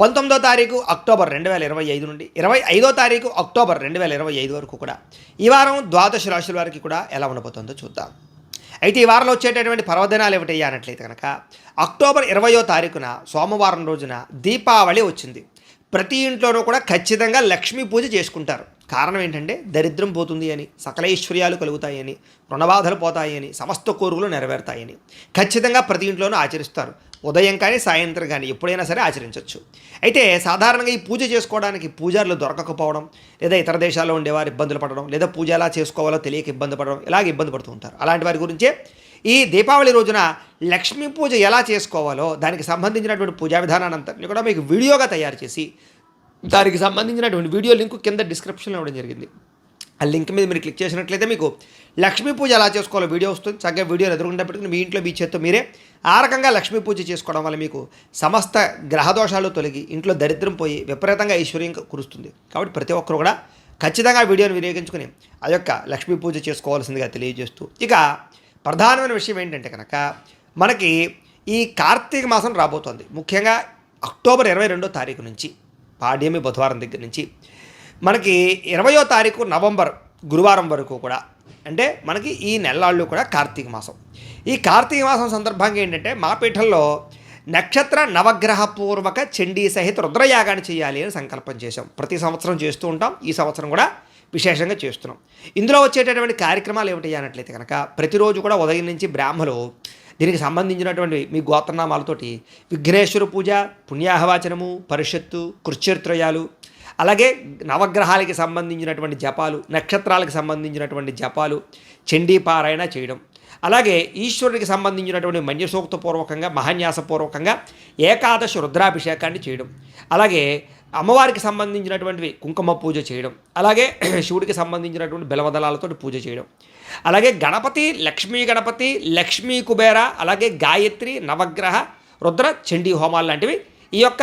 పంతొమ్మిదో తారీఖు అక్టోబర్ రెండు వేల ఇరవై ఐదు నుండి ఇరవై ఐదో తారీఖు అక్టోబర్ రెండు వేల ఇరవై ఐదు వరకు కూడా. ఈ వారం ద్వాదశ రాశుల వారికి కూడా ఎలా ఉండబోతుందో చూద్దాం. అయితే ఈ వారంలో వచ్చేటటువంటి పర్వదినాలు ఏమిటయ్యా అన్నట్లయితే కనుక అక్టోబర్ ఇరవయో తారీఖున సోమవారం రోజున దీపావళి వచ్చింది. ప్రతి ఇంట్లోనూ కూడా ఖచ్చితంగా లక్ష్మీ పూజ చేసుకుంటారు. కారణం ఏంటంటే దరిద్రం పోతుంది అని సకల ఐశ్వర్యాలు కలుగుతాయని రుణబాధలు పోతాయని సమస్త కోరుకులు నెరవేరుతాయని ఖచ్చితంగా ప్రతి ఇంట్లోనూ ఆచరిస్తారు. ఉదయం కానీ సాయంత్రం కానీ ఎప్పుడైనా సరే ఆచరించవచ్చు అయితే సాధారణంగా ఈ పూజ చేసుకోవడానికి పూజారులు దొరకకపోవడం లేదా ఇతర దేశాల్లో ఉండేవారు ఇబ్బందులు పడడం లేదా పూజ ఎలా చేసుకోవాలో తెలియక ఇబ్బంది పడడం ఇలాగ ఇబ్బంది పడుతూ ఉంటారు. అలాంటి వారి గురించే ఈ దీపావళి రోజున లక్ష్మీ పూజ ఎలా చేసుకోవాలో దానికి సంబంధించినటువంటి పూజా విధానాన్ని అంతటిని కూడా మీకు వీడియోగా తయారు చేసి దానికి సంబంధించినటువంటి వీడియో లింక్ కింద డిస్క్రిప్షన్లో ఇవ్వడం జరిగింది. ఆ లింక్ మీద మీరు క్లిక్ చేసినట్లయితే మీకు లక్ష్మీ పూజ ఎలా చేసుకోవాలో వీడియో వస్తుంది. చక్కగా వీడియో ఎదురుకుండా పెట్టుకుని మీ ఇంట్లో మీ చేత్తో మీరే ఆ రకంగా లక్ష్మీ పూజ చేసుకోవడం వల్ల మీకు సమస్త గ్రహదోషాలు తొలగి ఇంట్లో దరిద్రం పోయి విపరీతంగా ఐశ్వర్యం కురుస్తుంది. కాబట్టి ప్రతి ఒక్కరు కూడా ఖచ్చితంగా వీడియోని వినియోగించుకుని ఆ యొక్క లక్ష్మీ పూజ చేసుకోవాల్సిందిగా తెలియజేస్తూ ఇక ప్రధానమైన విషయం ఏంటంటే కనుక మనకి ఈ కార్తీక మాసం రాబోతోంది. ముఖ్యంగా అక్టోబర్ ఇరవై రెండో తారీఖు నుంచి పాడ్యమి బుధవారం దగ్గర నుంచి మనకి ఇరవయో తారీఖు నవంబర్ గురువారం వరకు కూడా. అంటే మనకి ఈ నెలలాళ్ళు కూడా కార్తీక మాసం. ఈ కార్తీక మాసం సందర్భంగా ఏంటంటే మా పీఠంలో నక్షత్ర నవగ్రహ పూర్వక చండీ సహిత రుద్రయాగాన్ని చేయాలి అని సంకల్పం చేశాం. ప్రతి సంవత్సరం చేస్తూ ఉంటాం. ఈ సంవత్సరం కూడా విశేషంగా చేస్తున్నాం. ఇందులో వచ్చేటటువంటి కార్యక్రమాలు ఏమిటి అన్నట్లయితే కనుక ప్రతిరోజు కూడా ఉదయం నుంచి బ్రాహ్మలు దీనికి సంబంధించినటువంటి మీ గోత్రనామాలతోటి విఘ్నేశ్వర పూజ పుణ్యాహవాచనము పరిషత్తు కృత్యత్రయాలు అలాగే నవగ్రహాలకి సంబంధించినటువంటి జపాలు నక్షత్రాలకు సంబంధించినటువంటి జపాలు చండీపారాయణ చేయడం. అలాగే ఈశ్వరుడికి సంబంధించినటువంటి మన్యసూక్తపూర్వకంగా మహాన్యాసపూర్వకంగా ఏకాదశి రుద్రాభిషేకాన్ని చేయడం. అలాగే అమ్మవారికి సంబంధించినటువంటివి కుంకుమ పూజ చేయడం. అలాగే శివుడికి సంబంధించినటువంటి బెలవదళాలతో పూజ చేయడం. అలాగే గణపతి లక్ష్మీ గణపతి లక్ష్మీ కుబేర అలాగే గాయత్రి నవగ్రహ రుద్ర చండీ హోమాలు లాంటివి ఈ యొక్క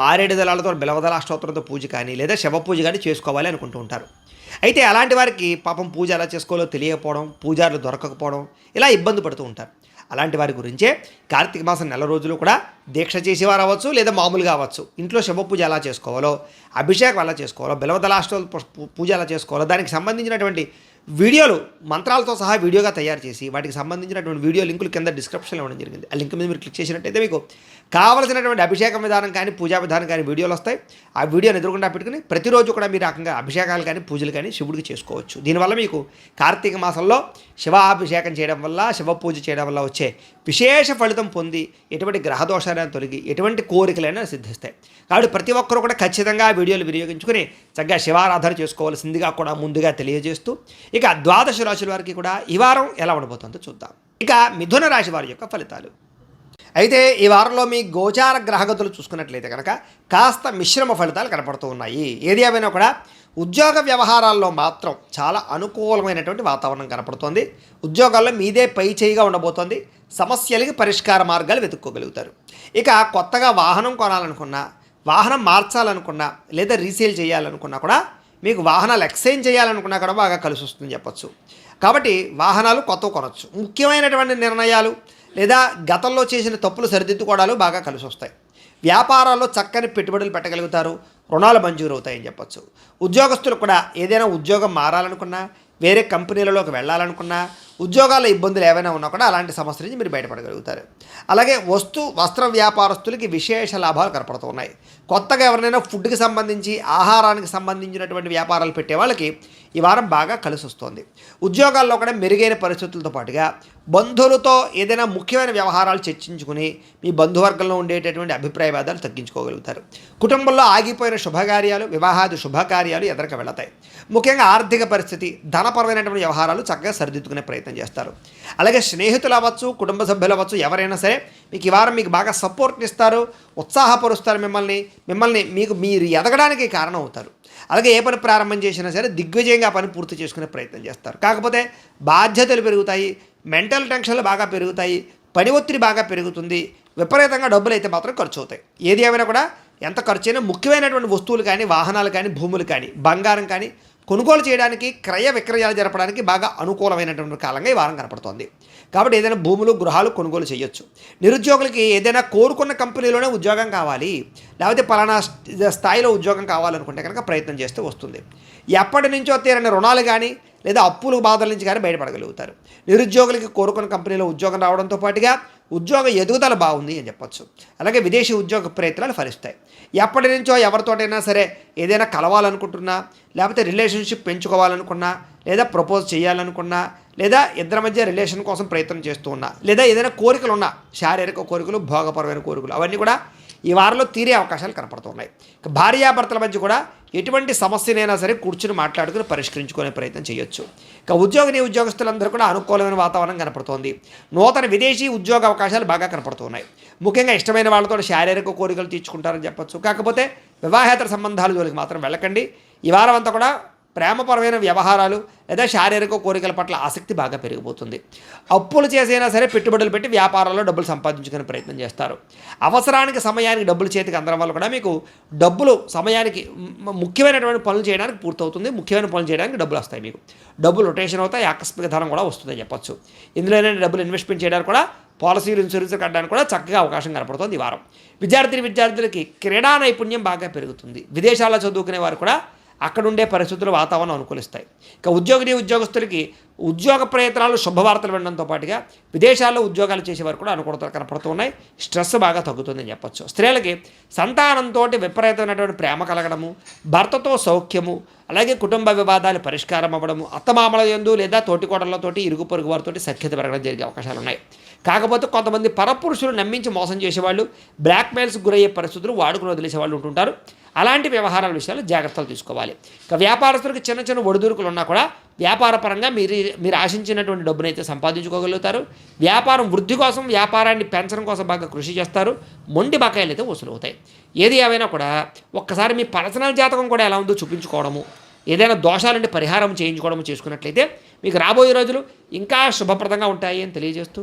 మారేడు దళాలతో బిలవదల అష్టోత్తరంతో పూజ కానీ లేదా శవ పూజ కానీ చేసుకోవాలి అనుకుంటూ ఉంటారు. అయితే అలాంటి వారికి పాపం పూజ ఎలా చేసుకోవాలో తెలియకపోవడం పూజారులు దొరకకపోవడం ఇలా ఇబ్బంది పడుతూ ఉంటారు. అలాంటి వారి గురించే కార్తీక మాసం నెల రోజులు కూడా దీక్ష చేసేవారు అవ్వచ్చు లేదా మామూలుగా అవ్వచ్చు. ఇంట్లో శవ పూజ ఎలా చేసుకోవాలో అభిషేకం ఎలా చేసుకోవాలో బిలవదలాష్ట పూజ ఎలా చేసుకోవాలో దానికి సంబంధించినటువంటి వీడియోలు మంత్రాలతో సహా వీడియోగా తయారు చేసి వాటికి సంబంధించినటువంటి వీడియో లింకులు కింద డిస్క్రిప్షన్లో ఇవ్వడం జరిగింది. ఆ లింక్ మీద మీరు క్లిక్ చేసినట్టయితే మీకు కావలసినటువంటి అభిషేకం విధానం కానీ పూజా విధానం కానీ వీడియోలు వస్తాయి. ఆ వీడియోని ఎదురుకుండా పెట్టుకుని ప్రతిరోజు కూడా మీరు రకంగా అభిషేకాలు కానీ పూజలు కానీ శివుడికి చేసుకోవచ్చు. దీనివల్ల మీకు కార్తీక మాసంలో శివాభిషేకం చేయడం వల్ల శివ పూజ చేయడం వల్ల వచ్చే విశేష ఫలితం పొంది ఎటువంటి గ్రహదోషాలను తొలగి ఎటువంటి కోరికలైనా సిద్ధిస్తాయి. కాబట్టి ప్రతి ఒక్కరూ కూడా ఖచ్చితంగా ఆ వీడియోలు వినియోగించుకుని చక్కగా శివారాధన చేసుకోవాల్సిందిగా కూడా ముందుగా తెలియజేస్తూ ఇక ద్వాదశ రాశుల వారికి కూడా ఈ వారం ఎలా ఉండబోతుందో చూద్దాం. ఇక మిథున రాశి వారి యొక్క ఫలితాలు. అయితే ఈ వారంలో మీ గోచార గ్రహగతులు చూసుకున్నట్లయితే కనుక కాస్త మిశ్రమ ఫలితాలు కనపడుతూ ఉన్నాయి. ఏది ఏమైనా కూడా ఉద్యోగ వ్యవహారాల్లో మాత్రం చాలా అనుకూలమైనటువంటి వాతావరణం కనపడుతోంది. ఉద్యోగాల్లో మీదే పై చేయిగా ఉండబోతోంది. సమస్యలకి పరిష్కార మార్గాలు వెతుక్కోగలుగుతారు. ఇక కొత్తగా వాహనం కొనాలనుకున్నా వాహనం మార్చాలనుకున్నా లేదా రీసేల్ చేయాలనుకున్నా కూడా మీకు వాహనాలు ఎక్స్చేంజ్ చేయాలనుకున్నా కూడా బాగా కలిసి వస్తుందని చెప్పచ్చు. కాబట్టి వాహనాలు కొత్త కొనవచ్చు ముఖ్యమైనటువంటి నిర్ణయాలు లేదా గతంలో చేసిన తప్పులు సరిదిద్దుకోవడాలు బాగా కలిసి వస్తాయి వ్యాపారాల్లో చక్కని పెట్టుబడులు పెట్టగలుగుతారు రుణాలు మంజూరు అవుతాయని చెప్పొచ్చు. ఉద్యోగస్తులు కూడా ఏదైనా ఉద్యోగం మారాలనుకున్నా వేరే కంపెనీలలోకి వెళ్ళాలనుకున్నా ఉద్యోగాల ఇబ్బందులు ఏవైనా ఉన్నా కూడా అలాంటి సమస్య నుంచి మీరు బయటపడగలుగుతారు. అలాగే వస్తు వస్త్ర వ్యాపారస్తులకి విశేష లాభాలు కనపడుతున్నాయి. కొత్తగా ఎవరినైనా ఫుడ్కి సంబంధించి ఆహారానికి సంబంధించినటువంటి వ్యాపారాలు పెట్టే వాళ్ళకి ఈ వారం బాగా కలిసి వస్తుంది ఉద్యోగాల్లో కూడా మెరుగైన పరిస్థితులతో పాటుగా బంధువులతో ఏదైనా ముఖ్యమైన వ్యవహారాలు చర్చించుకుని మీ బంధువర్గంలో ఉండేటటువంటి అభిప్రాయవాదాలు తగ్గించుకోగలుగుతారు. కుటుంబంలో ఆగిపోయిన శుభకార్యాలు వివాహాది శుభకార్యాలు ఎదరక వెళతాయి. ముఖ్యంగా ఆర్థిక పరిస్థితి ధనపరమైనటువంటి వ్యవహారాలు చక్కగా సరిదిద్దుకునే ప్రయత్నం చేస్తారు. అలాగే స్నేహితులు అవ్వచ్చు కుటుంబ సభ్యులు అవ్వచ్చు ఎవరైనా సరే మీకు ఈ వారం మీకు బాగా సపోర్ట్ని ఇస్తారు ఉత్సాహపరుస్తారు మిమ్మల్ని. మిమ్మల్ని మీకు మీరు ఎదగడానికి కారణం అవుతారు అలాగే ఏ పని ప్రారంభం చేసినా సరే దిగ్విజయంగా పని పూర్తి చేసుకునే ప్రయత్నం చేస్తారు. కాకపోతే బాధ్యతలు పెరుగుతాయి మెంటల్ టెన్షన్లు బాగా పెరుగుతాయి పని ఒత్తిడి బాగా పెరుగుతుంది విపరీతంగా డబ్బులు అయితే మాత్రం ఖర్చు అవుతాయి. ఏది ఏమైనా కూడా ఎంత ఖర్చు అయినా ముఖ్యమైనటువంటి వస్తువులు కానీ వాహనాలు కానీ భూములు కానీ బంగారం కానీ కొనుగోలు చేయడానికి క్రయ విక్రయాలు జరపడానికి బాగా అనుకూలమైనటువంటి కాలంగా ఈ వారం కనపడుతోంది. కాబట్టి ఏదైనా భూములు గృహాలు కొనుగోలు చేయొచ్చు. నిరుద్యోగులకి ఏదైనా కోరుకున్న కంపెనీలోనే ఉద్యోగం కావాలి. లేకపోతే పలానా స్థాయిలో ఉద్యోగం కావాలనుకుంటే కనుక ప్రయత్నం చేస్తే వస్తుంది. ఎప్పటి నుంచో తీరని రుణాలు కానీ లేదా అప్పుల బాధల నుంచి కానీ బయటపడగలుగుతారు. నిరుద్యోగులకి కోరుకున్న కంపెనీలో ఉద్యోగం రావడంతో పాటుగా ఉద్యోగ ఎదుగుదల బాగుంది అని చెప్పొచ్చు. అలాగే విదేశీ ఉద్యోగ ప్రయత్నాలు ఫలిస్తాయి. ఎప్పటి నుంచో ఎవరితోటైనా సరే ఏదైనా కలవాలనుకుంటున్నా లేకపోతే రిలేషన్షిప్ పెంచుకోవాలనుకున్నా లేదా ప్రపోజ్ చేయాలనుకున్నా లేదా ఇద్దరి మధ్య రిలేషన్ కోసం ప్రయత్నం చేస్తూ ఉన్నా లేదా ఏదైనా కోరికలు ఉన్నా శారీరక కోరికలు భోగపరమైన కోరికలు అవన్నీ కూడా ఈ వారంలో తీరే అవకాశాలు కనపడుతున్నాయి. భార్యాభర్తల మధ్య కూడా ఎటువంటి సమస్యనైనా సరే కూర్చుని మాట్లాడుకుని పరిష్కరించుకునే ప్రయత్నం చేయొచ్చు. ఇక ఉద్యోగిని ఉద్యోగస్తులందరూ కూడా అనుకూలమైన వాతావరణం కనపడుతోంది. నూతన విదేశీ ఉద్యోగ అవకాశాలు బాగా కనపడుతున్నాయి. ముఖ్యంగా ఇష్టమైన వాళ్ళతో శారీరక కోరికలు తీర్చుకుంటారని చెప్పొచ్చు. కాకపోతే వివాహేతర సంబంధాలు జోలికి మాత్రం వెళ్ళకండి. ఈ వారం అంతా కూడా ప్రేమపరమైన వ్యవహారాలు లేదా శారీరక కోరికల పట్ల ఆసక్తి బాగా పెరిగిపోతుంది. అప్పులు చేసైనా సరే పెట్టుబడులు పెట్టి వ్యాపారాల్లో డబ్బులు సంపాదించుకునే ప్రయత్నం చేస్తారు. అవసరానికి సమయానికి డబ్బులు చేతికి అందడం వల్ల కూడా మీకు డబ్బులు సమయానికి ముఖ్యమైనటువంటి పనులు చేయడానికి పూర్తవుతుంది. ముఖ్యమైన పనులు చేయడానికి డబ్బులు వస్తాయి మీకు. డబ్బులు రొటేషన్ అవుతాయి ఆకస్మిక ధనం కూడా వస్తుందని చెప్పొచ్చు. ఇందులో డబ్బులు ఇన్వెస్ట్మెంట్ చేయడానికి కూడా పాలసీలు ఇన్సూరెన్స్ కట్టడానికి కూడా చక్కగా అవకాశం కనపడుతుంది ఈ వారం. విద్యార్థిని విద్యార్థులకి క్రీడా నైపుణ్యం బాగా పెరుగుతుంది. విదేశాల్లో చదువుకునే వారు కూడా అక్కడుండే పరిస్థితులు వాతావరణం అనుకూలిస్తాయి. ఇక ఉద్యోగిని ఉద్యోగస్తులకి ఉద్యోగ ప్రయత్నాలు శుభవార్తలు వినడంతో పాటుగా విదేశాల్లో ఉద్యోగాలు చేసేవారు కూడా అనుకూలతలు కనపడుతున్నాయి స్ట్రెస్ బాగా తగ్గుతుందని చెప్పొచ్చు. స్త్రీలకి సంతానంతో విపరీతమైనటువంటి ప్రేమ కలగడము భర్తతో సౌఖ్యము అలాగే కుటుంబ వివాదాలు పరిష్కారం అవ్వడము అత్తమామల యందు లేదా తోటికోడలతోటి ఇరుగు పొరుగు వారితోటి సఖ్యత పెరగడం జరిగే అవకాశాలు ఉన్నాయి కాకపోతే కొంతమంది పరపురుషులు నమ్మించి మోసం చేసేవాళ్ళు బ్లాక్మెయిల్స్ గురయ్యే పరిస్థితులు వాడుకుని వదిలేసే వాళ్ళు ఉంటుంటారు. అలాంటి వ్యవహారాల విషయాలు జాగ్రత్తలు తీసుకోవాలి. ఇక వ్యాపారస్తులకు చిన్న చిన్న ఒడిదుడుకులు ఉన్నా కూడా వ్యాపారపరంగా మీరు మీరు ఆశించినటువంటి డబ్బును అయితే సంపాదించుకోగలుగుతారు. వ్యాపారం వృద్ధి కోసం వ్యాపారాన్ని పెంచడం కోసం బాగా కృషి చేస్తారు. మొండి బకాయిలు అయితే వసూలు అవుతాయి. ఏది ఏమైనా కూడా ఒక్కసారి మీ పర్సనల్ జాతకం కూడా ఎలా ఉందో చూపించుకోవడము ఏదైనా దోషాలంటే పరిహారం చేయించుకోవడం చేసుకున్నట్లయితే మీకు రాబోయే రోజులు ఇంకా శుభప్రదంగా ఉంటాయి అని తెలియజేస్తూ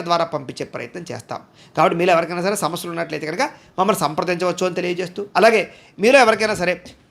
ద్వారా పంపించే ప్రయత్నం చేస్తాం. కాబట్టి మీలో ఎవరికైనా సరే సమస్యలు ఉన్నట్లయితే కనుక మమ్మల్ని సంప్రదించవచ్చు అని తెలియజేస్తూ అలాగే మీలో ఎవరికైనా సరే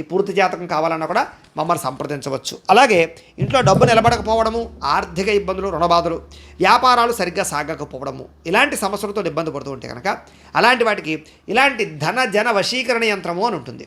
ఈ పూర్తి జాతకం కావాలన్నా కూడా మమ్మల్ని సంప్రదించవచ్చు. అలాగే ఇంట్లో డబ్బు నిలబడకపోవడము ఆర్థిక ఇబ్బందులు రుణబాధలు వ్యాపారాలు సరిగ్గా సాగకపోవడము ఇలాంటి సమస్యలతో ఇబ్బంది పడుతూ ఉంటే కనుక అలాంటి వాటికి ఇలాంటి ధన జన వశీకరణ యంత్రము అని ఉంటుంది.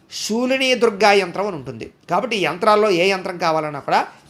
శూలిని దుర్గా యంత్రం అని ఉంటుంది. కాబట్టి ఈ యంత్రాల్లో ఏ యంత్రం కావాలన్నా కూడా